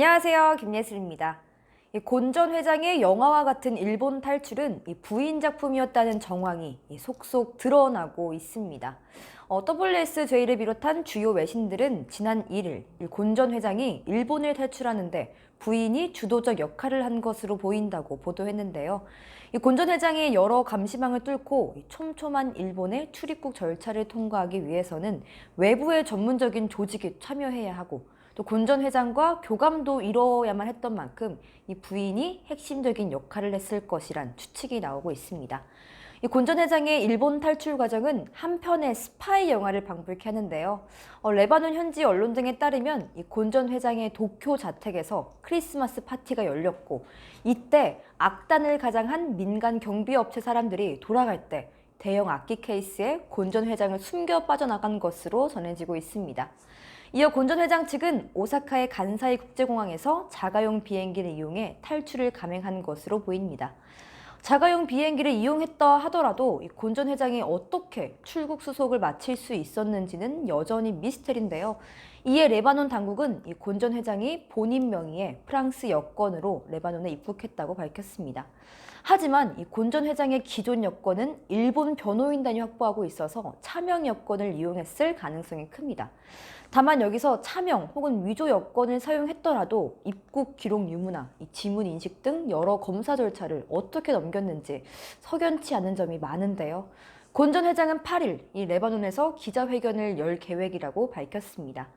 안녕하세요. 김예슬입니다. 이 곤전 회장의 영화와 같은 일본 탈출은 이 부인 작품이었다는 정황이 이 속속 드러나고 있습니다. 어, WSJ를 비롯한 주요 외신들은 지난 1일 이 곤전 회장이 일본을 탈출하는데 부인이 주도적 역할을 한 것으로 보인다고 보도했는데요. 이 곤전 회장이 여러 감시망을 뚫고 이 촘촘한 일본의 출입국 절차를 통과하기 위해서는 외부의 전문적인 조직에 참여해야 하고 또 곤전 회장과 교감도 이뤄야만 했던 만큼 이 부인이 핵심적인 역할을 했을 것이란 추측이 나오고 있습니다. 이 곤전 회장의 일본 탈출 과정은 한 편의 스파이 영화를 방불케 하는데요. 어, 레바논 현지 언론 등에 따르면 이 곤전 회장의 도쿄 자택에서 크리스마스 파티가 열렸고 이때 악단을 가장한 민간 경비업체 사람들이 돌아갈 때 대형 악기 케이스에 곤전 회장을 숨겨 빠져나간 것으로 전해지고 있습니다. 이어 곤전 회장 측은 오사카의 간사이 국제공항에서 자가용 비행기를 이용해 탈출을 감행한 것으로 보입니다. 자가용 비행기를 이용했다 하더라도 이 곤전 회장이 어떻게 출국 수속을 마칠 수 있었는지는 여전히 미스터리인데요. 이에 레바논 당국은 이 곤전 회장이 본인 명의의 프랑스 여권으로 레바논에 입국했다고 밝혔습니다. 하지만 이 곤전 회장의 기존 여권은 일본 변호인단이 확보하고 있어서 차명 여권을 이용했을 가능성이 큽니다. 다만 여기서 차명 혹은 위조 여권을 사용했더라도 입국 기록 유무나 이 지문 인식 등 여러 검사 절차를 어떻게 넘겼는지 석연치 않은 점이 많은데요. 곤 전 회장은 8일 이 레바논에서 기자회견을 열 계획이라고 밝혔습니다.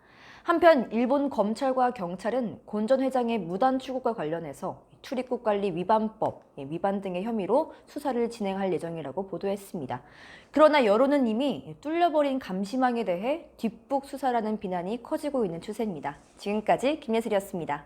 한편 일본 검찰과 경찰은 곤 전 회장의 무단 출국과 관련해서 출입국 관리 위반법 예, 위반 등의 혐의로 수사를 진행할 예정이라고 보도했습니다. 그러나 여론은 이미 뚫려버린 감시망에 대해 뒷북 수사라는 비난이 커지고 있는 추세입니다. 지금까지 김예슬이었습니다.